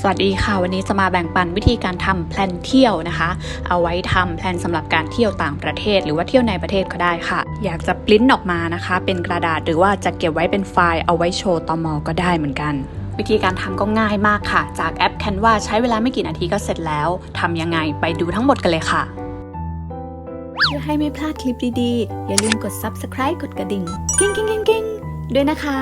สวัสดีค่ะ วันนี้จะมาแบ่งปันวิธีการทำแพลนเที่ยวนะคะ เอาไว้ทำแพลนสำหรับการเที่ยวต่างประเทศ หรือว่าเที่ยวในประเทศก็ได้ค่ะ อยากจะปริ้นออกมานะคะ เป็นกระดาษหรือว่าจะเก็บไว้เป็นไฟล์เอาไว้โชว์ตอมอก็ได้เหมือนกัน วิธีการทำก็ง่ายมากค่ะ จากแอป Canva ใช้เวลาไม่กี่นาทีก็เสร็จแล้วทำยังไงไปดูทั้งหมดกันเลยค่ะ เพื่อให้ไม่พลาดคลิปดีๆ อย่าลืมกด subscribe กดกระดิ่งกิ้งกิ้งกิ้งกิ้งด้วยนะคะ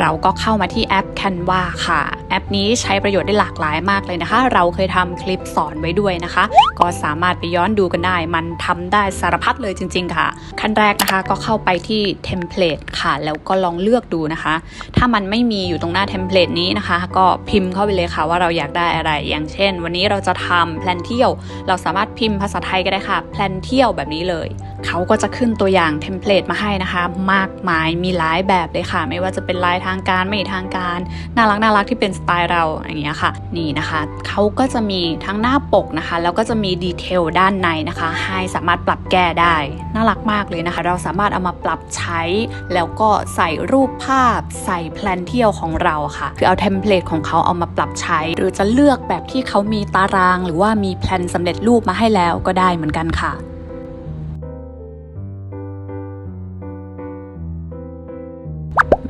เราก็เข้ามาที่แอป Canva ค่ะ แอปนี้ใช้ประโยชน์ได้หลากหลายมากเลยนะคะ เราเคยทำคลิปสอนไว้ด้วยนะคะ ก็สามารถไปย้อนดูกันได้ มันทำได้สารพัดเลยจริง ๆ ค่ะ ขั้นแรกนะคะก็เข้าไปที่เทมเพลตค่ะ แล้วก็ลองเลือกดูนะคะ ถ้ามันไม่มีอยู่ตรงหน้าเทมเพลตนี้นะคะ ก็พิมพ์เข้าไปเลยค่ะว่าเราอยากได้อะไร อย่างเช่น วันนี้เราจะทำแพลนเที่ยว เราสามารถพิมพ์ภาษาไทยก็ได้ค่ะ แพลนเที่ยวแบบนี้เลย เขาก็จะขึ้นตัวอย่างเทมเพลตมาให้นะคะ มากมายมีหลายแบบเลยค่ะ ไม่ว่าจะเป็นลายทางการไม่ทางการ น่ารักน่ารักที่เป็นสไตล์เราอย่างเงี้ยค่ะ นี่นะคะเขาก็จะมีทั้งหน้าปกนะคะ แล้วก็จะมีดีเทลด้านในนะคะ ให้สามารถปรับแก้ได้ น่ารักมากเลยนะคะ เราสามารถเอามาปรับใช้ แล้วก็ใส่รูปภาพ ใส่แพลนเที่ยวของเราค่ะ คือเอาเทมเพลตของเขาเอามาปรับใช้ หรือจะเลือกแบบที่เขามีตาราง หรือว่ามีแพลนสำเร็จรูปมาให้แล้วก็ได้เหมือนกันค่ะ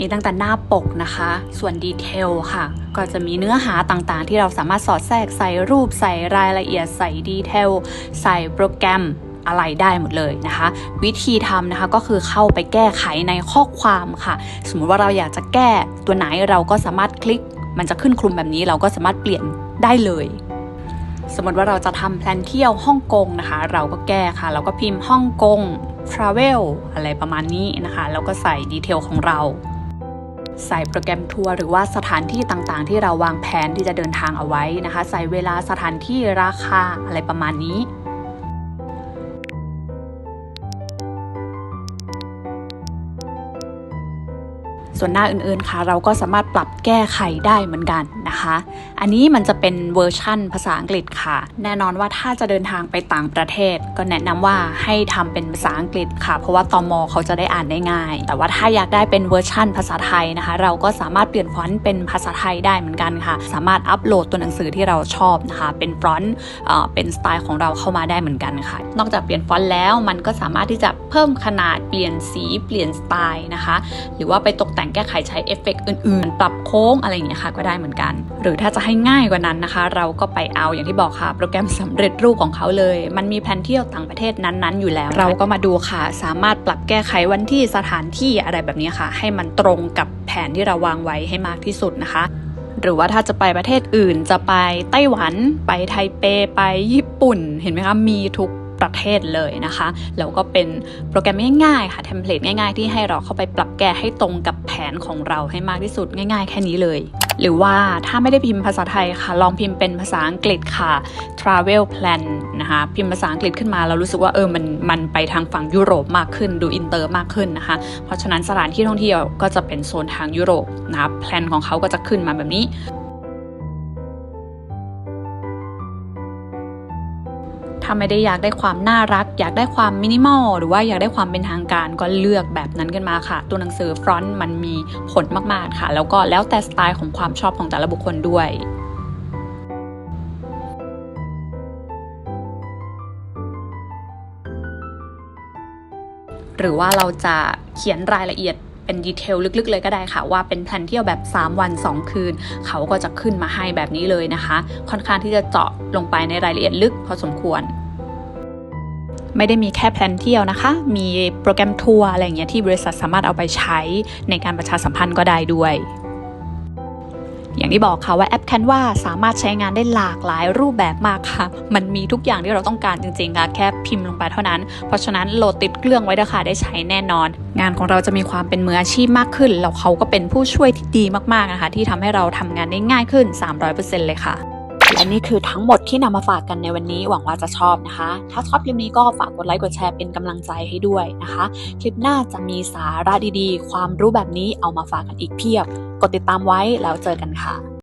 มีตั้งแต่หน้าปกนะคะ ส่วนดีเทลค่ะ ก็จะมีเนื้อหาต่างๆ ที่เราสามารถสอดแทรกใส่รูปใส่รายละเอียดใส่ดีเทลใส่โปรแกรมอะไรได้หมดเลยนะคะ วิธีทำนะคะก็คือเข้าไปแก้ไขในข้อความค่ะ สมมติว่าเราอยากจะแก้ตัวไหนเราก็สามารถคลิก มันจะขึ้นคลุมแบบนี้เราก็สามารถเปลี่ยนได้เลย สมมติว่าเราจะทำแพลนเที่ยวฮ่องกงนะคะ เราก็แก้ค่ะ เราก็พิมพ์ฮ่องกง travel อะไรประมาณนี้นะคะ แล้วก็ใส่ดีเทลของเรา ใส่โปรแกรมทัวร์หรือว่าสถานที่ต่างๆ ที่เราวางแผนที่จะเดินทางเอาไว้นะคะ ใส่เวลาสถานที่ราคาอะไรประมาณนี้ ส่วนหน้าอื่นๆค่ะ เราก็สามารถปรับแก้ไขได้เหมือนกันนะคะ อันนี้มันจะเป็นเวอร์ชั่นภาษาอังกฤษค่ะ แน่นอนว่าถ้าจะเดินทางไปต่างประเทศ ก็แนะนำว่าให้ทำเป็นภาษาอังกฤษค่ะ เพราะว่าตอมอเขาจะได้อ่านได้ง่าย แต่ว่าถ้าอยากได้เป็นเวอร์ชั่นภาษาไทยนะคะ เราก็สามารถเปลี่ยนฟอนต์เป็นภาษาไทยได้เหมือนกันค่ะ สามารถอัปโหลดตัวหนังสือที่เราชอบนะคะ เป็นฟอนต์เป็นสไตล์ของเราเข้ามาได้เหมือนกันค่ะ นอกจากเปลี่ยนฟอนต์แล้วมันก็สามารถที่จะเพิ่มขนาดเปลี่ยนสีเปลี่ยนสไตล์นะคะ หรือว่าไปตกแต่งแก้ไขใช้เอฟเฟกต์อื่นๆ ปรับโค้งอะไรอย่างเงี้ยค่ะก็ได้เหมือนกัน หรือถ้าจะให้ง่ายกว่านั้นนะคะ เราก็ไปเอาอย่างที่บอกค่ะ โปรแกรมสำเร็จรูปของเขาเลย มันมีแผนเที่ยวต่างประเทศนั้นๆ อยู่แล้ว เราก็มาดูค่ะ สามารถปรับแก้ไขวันที่สถานที่อะไรแบบนี้ค่ะ ให้มันตรงกับแผนที่เราวางไว้ให้มากที่สุดนะคะหรือว่าถ้าจะไปประเทศอื่นจะไปไต้หวัน ไปไทเป ไปญี่ปุ่น เห็นไหมคะ มีทุก ประเทศเลยนะคะ แล้วก็เป็นโปรแกรมง่ายๆค่ะเทมเพลตง่ายๆ ที่ให้เราเข้าไปปรับแก้ให้ตรงกับแผนของเราให้มากที่สุดง่ายๆ แค่นี้เลย หรือว่าถ้าไม่ได้พิมพ์ภาษาไทยค่ะ ลองพิมพ์เป็นภาษาอังกฤษค่ะ travel plan นะคะพิมพ์ภาษาอังกฤษขึ้นมาเรารู้สึกว่าเออมันมันไปทางฝั่งยุโรปมากขึ้นดูอินเตอร์มากขึ้นนะคะ เพราะฉะนั้นสถานที่ท่องเที่ยวก็จะเป็นโซนทางยุโรปนะคะแพลนของเขาก็จะขึ้นมาแบบนี้ ถ้าไม่ได้อยากได้ความน่ารัก อยากได้ความมินิมอลหรือว่าอยากได้ความเป็นทางการก็เลือกแบบนั้นกันมาค่ะ ตัวหนังสือฟรอนต์มันมีผลมากๆค่ะ แล้วก็แล้วแต่สไตล์ของความชอบของแต่ละบุคคลด้วยหรือว่าเราจะเขียนรายละเอียด เป็นดีเทลลึกๆ เลยก็ได้ค่ะ ว่าเป็นแพลนเที่ยวแบบ 3 วัน 2 คืน เขาก็จะขึ้นมาให้แบบนี้เลยนะคะ ค่อนข้างที่จะเจาะลงไปในรายละเอียดลึกพอสมควรไม่ได้มีแค่แพลนเที่ยวนะคะ มีโปรแกรมทัวร์อะไรอย่างเงี้ยที่บริษัทสามารถเอาไปใช้ในการประชาสัมพันธ์ก็ได้ด้วย อย่างที่บอกค่ะว่าแอป Canva สามารถใช้งานได้หลากหลายรูปแบบมากค่ะ มันมีทุกอย่างที่เราต้องการจริงๆค่ะแค่พิมพ์ลงไปเท่านั้น เพราะฉะนั้นโหลดติดเครื่องไว้เถอะค่ะได้ใช้แน่นอน งานของเราจะมีความเป็นมืออาชีพมากขึ้น แล้วเขาก็เป็นผู้ช่วยที่ดีมากๆนะคะที่ทำให้เราทำงานได้ง่ายขึ้น 300%เลยค่ะและนี่คือทั้งหมดที่นำมาฝากกันในวันนี้หวังว่าจะชอบนะคะ ถ้าชอบคลิปนี้ก็ฝากกดไลค์กดแชร์เป็นกำลังใจให้ด้วยนะคะ คลิปหน้าจะมีสาระดีๆ ความรู้แบบนี้เอามาฝากกันอีกเพียบ กดติดตามไว้แล้วเจอกันค่ะ